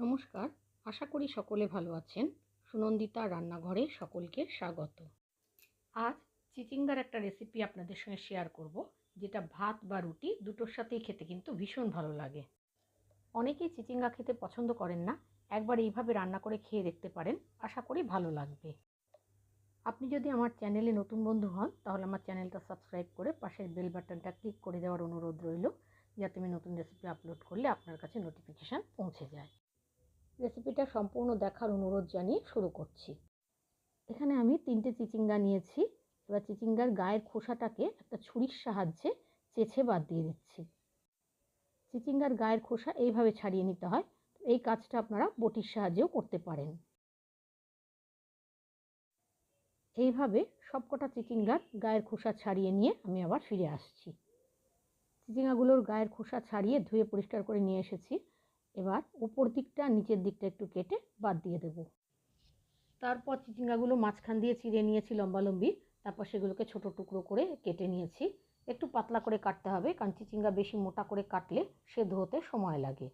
নমস্কার, আশা করি সকলে ভালো আছেন। সুনন্দিতা রান্নাঘরে সকলকে স্বাগত। আজ চিচিঙ্গার একটা রেসিপি আপনাদের সঙ্গে শেয়ার করব, যেটা ভাত বা রুটি দুটোর সাথেই খেতে কিন্তু ভীষণ ভালো লাগে। অনেকেই চিচিঙ্গা খেতে পছন্দ করেন না, একবার এইভাবে রান্না করে খেয়ে দেখতে পারেন, আশা করি ভালো লাগবে। আপনি যদি আমার চ্যানেলে নতুন বন্ধু হন, তাহলে আমার চ্যানেলটা সাবস্ক্রাইব করে পাশের বেল বাটনটা ক্লিক করে দেওয়ার অনুরোধ রইল, যাতে আমি নতুন রেসিপি আপলোড করলে আপনার কাছে নোটিফিকেশান পৌঁছে যায়। রেসিপিটা সম্পূর্ণ দেখার অনুরোধ জানিয়ে শুরু করছি। এখানে আমি তিনটে চিচিঙ্গা নিয়েছি। এবার চিচিঙ্গার গায়ের খোসাটাকে একটা ছুরির সাহায্যে চেছে বাদ দিয়ে দিচ্ছি। চিচিঙ্গার গায়ের খোসা এইভাবে ছাড়িয়ে নিতে হয়। এই কাজটা আপনারা বটির সাহায্যেও করতে পারেন। এইভাবে সবকটা চিচিঙ্গার গায়ের খোসা ছাড়িয়ে নিয়ে আমি আবার ফিরে আসছি। চিচিঙ্গাগুলোর গায়ের খোসা ছাড়িয়ে ধুয়ে পরিষ্কার করে নিয়ে এসেছি। এবার উপর দিকটা, নিচের দিকটা একটু কেটে বাদ দিয়ে দেব। তারপর চিচিঙ্গাগুলো মাঝখান দিয়ে চিড়ে নিয়েছি লম্বালম্বি। তারপর সেগুলোকে ছোট টুকরো করে কেটে নিয়েছি। একটু পাতলা করে কাটতে হবে, কারণ চিচিঙ্গা বেশি মোটা করে কাটলে সেদ্ধ হতে সময় লাগে।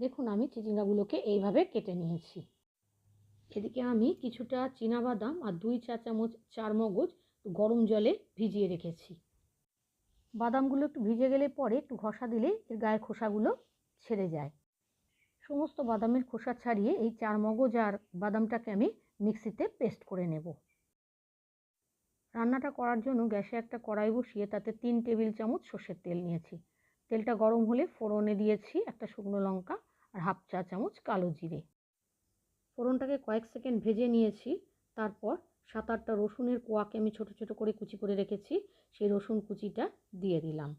দেখুন, আমি চিচিঙ্গাগুলোকে এইভাবে কেটে নিয়েছি। এদিকে আমি কিছুটা বাদাম আর দুই চা চামচ চার মগজ গরম জলে ভিজিয়ে রেখেছি। বাদামগুলো একটু ভিজে গেলে পরে একটু ঘষা দিলে এর গায়ের খোসাগুলো ছেড়ে যায়। সমস্ত বাদামের খোসা ছাড়িয়ে এই চার মগজ আর বাদামটাকে আমি মিক্সিতে পেস্ট করে নেব। রান্নাটা করার জন্য গ্যাসে একটা কড়াই বসিয়ে তাতে তিন টেবিল চামচ সর্ষের তেল নিয়েছি। তেলটা গরম হলে ফোড়নে দিয়েছি একটা শুকনো লঙ্কা আর হাফ চা চামচ কালো জিরে। ফোড়নটাকে কয়েক সেকেন্ড ভেজে নিয়েছি। তারপর সাত আটটা রসুনের কোয়াকে আমি ছোট ছোট করে কুচি করে রেখেছি। সেই রসুন কুচিটা দিয়ে দিলাম।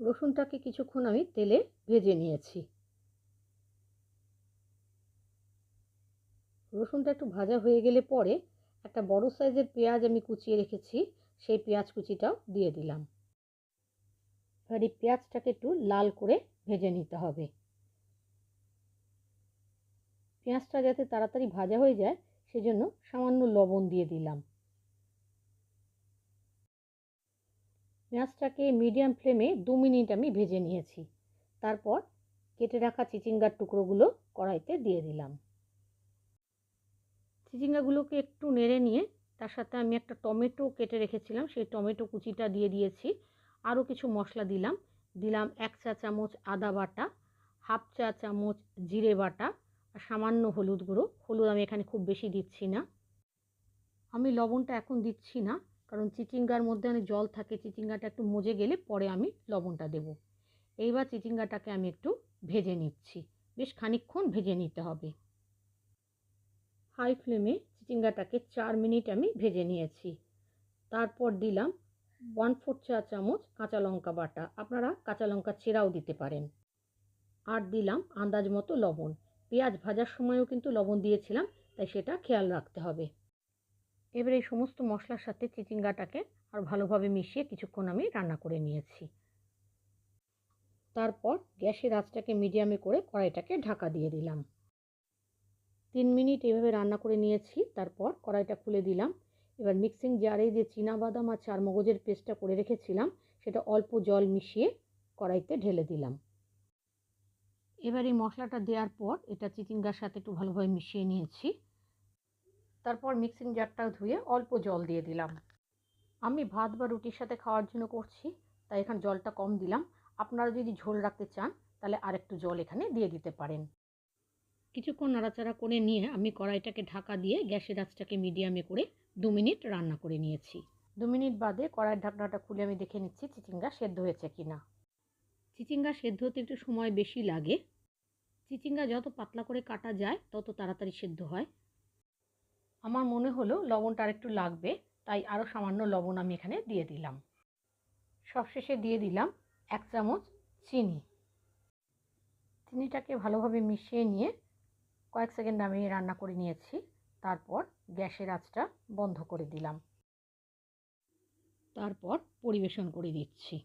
রসুনটাকে কিছুক্ষণ আমি তেলে ভেজে নিয়েছি। রসুনটা একটু ভাজা হয়ে গেলে পরে একটা বড় সাইজের পেঁয়াজ আমি কুচিয়ে রেখেছি, সেই পেঁয়াজ কুচিটাও দিয়ে দিলাম। এবার এই পেঁয়াজটাকে একটু লাল করে ভেজে নিতে হবে। পেঁয়াজটা যাতে তাড়াতাড়ি ভাজা হয়ে যায়, সেজন্য সামান্য লবণ দিয়ে দিলাম। পেঁয়াজটাকে মিডিয়াম ফ্লেমে দু মিনিট আমি ভেজে নিয়েছি। তারপর কেটে রাখা চিচিঙ্গার টুকরোগুলো কড়াইতে দিয়ে দিলাম। চিচিঙ্গাগুলোকে একটু নেড়ে নিয়ে তার সাথে আমি একটা টমেটো কেটে রেখেছিলাম, সেই টমেটো কুচিটা দিয়ে দিয়েছি। আরও কিছু মশলা দিলাম। দিলাম এক চা চামচ আদা বাটা, হাফ চা চামচ জিরে বাটা আর সামান্য হলুদ গুঁড়ো। হলুদ আমি এখানে খুব বেশি দিচ্ছি না। আমি লবণটা এখন দিচ্ছি না। কারণ চিচিঙ্গার মধ্যে অনেক জল থাকে, চিচিঙ্গাটা একটু মজে গেলে পরে আমি লবণটা দেব। এইবার চিচিঙ্গাটাকে আমি একটু ভেজে নিচ্ছি। বেশ খানিক্ষণ ভেজে নিতে হবে। হাই ফ্লেমে চিচিঙ্গাটাকে চার মিনিট আমি ভেজে নিয়েছি। তারপর দিলাম ওয়ান ফোর চা চামচ কাঁচা লঙ্কা বাটা। আপনারা কাঁচা লঙ্কা চেরাও দিতে পারেন। আর দিলাম আন্দাজ মতো লবণ। পেঁয়াজ ভাজার সময়ও কিন্তু লবণ দিয়েছিলাম, তাই সেটা খেয়াল রাখতে হবে। এবার এই সমস্ত মশলার সাথে চিচিঙ্গাটাকে আর ভালোভাবে মিশিয়ে কিছুক্ষণ আমি রান্না করে নিয়েছি। তারপর গ্যাসের আঁচটাকে মিডিয়ামে করে কড়াইটাকে ঢাকা দিয়ে দিলাম। তিন মিনিট এভাবে রান্না করে নিয়েছি, তারপর কড়াইটা খুলে দিলাম। এবার মিক্সিং জারে যে বাদাম আর চার মগজের পেস্টটা করে রেখেছিলাম, সেটা অল্প জল মিশিয়ে কড়াইতে ঢেলে দিলাম। এবার এই মশলাটা দেওয়ার পর এটা চিচিঙ্গার সাথে একটু ভালোভাবে মিশিয়ে নিয়েছি। তারপর মিক্সিং জারটা ধুয়ে অল্প জল দিয়ে দিলাম। আমি ভাত বা রুটির সাথে খাওয়ার জন্য করছি, তাই এখানে জলটা কম দিলাম। আপনারা যদি ঝোল রাখতে চান, তাহলে আরেকটু জল এখানে দিয়ে দিতে পারেন। কিছুক্ষণ নাড়াচাড়া করে নিয়ে আমি কড়াইটাকে ঢাকা দিয়ে গ্যাসের আঁচটাকে মিডিয়ামে করে দু মিনিট রান্না করে নিয়েছি। দু মিনিট বাদে কড়াইয়ের ঢাকনাটা খুলে আমি দেখে নিচ্ছি চিচিঙ্গা সেদ্ধ হয়েছে কি না চিচিঙ্গা সেদ্ধ হতে একটু সময় বেশি লাগে। চিচিঙ্গা যত পাতলা করে কাটা যায়, তত তাড়াতাড়ি সেদ্ধ হয়। আমার মনে হলো লবণটা আরেকটু লাগবে, তাই আরও সামান্য লবণ আমি এখানে দিয়ে দিলাম। সবশেষে দিয়ে দিলাম এক চামচ চিনি। চিনিটাকে ভালোভাবে মিশিয়ে নিয়ে কয়েক সেকেন্ড আমি রান্না করে নিয়েছি, তারপর গ্যাসের আঁচটা বন্ধ করে দিলাম। তারপর পরিবেশন করে দিচ্ছি।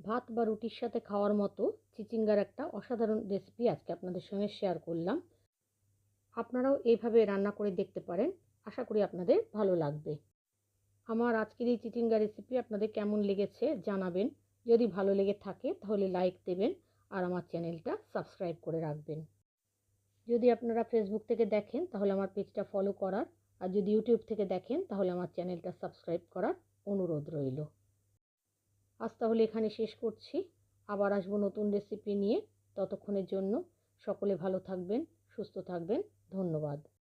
ভাত বা রুটির সাথে খাওয়ার মতো চিচিঙ্গার একটা অসাধারণ রেসিপি আজকে আপনাদের সঙ্গে শেয়ার করলাম। আপনারাও এইভাবে রান্না করে দেখতে পারেন। আশা করি আপনাদের ভালো লাগবে। আমার আজকের এই চিচিঙ্গা রেসিপি আপনাদের কেমন লেগেছে জানাবেন। যদি ভালো লেগে থাকে তাহলে লাইক দেবেন আর আমার চ্যানেলটা সাবস্ক্রাইব করে রাখবেন। যদি আপনারা ফেসবুক থেকে দেখেন তাহলে আমার পেজটা ফলো করার। আর যদি ইউটিউব থেকে দেখেন তাহলে আমার চ্যানেলটা সাবস্ক্রাইব করার অনুরোধ রইল। আজ তাহলে এখানে শেষ করছি। আবার আসব নতুন রেসিপি নিয়ে। ততক্ষণের জন্য সকলে ভালো থাকবেন, সুস্থ থাকবেন। ধন্যবাদ।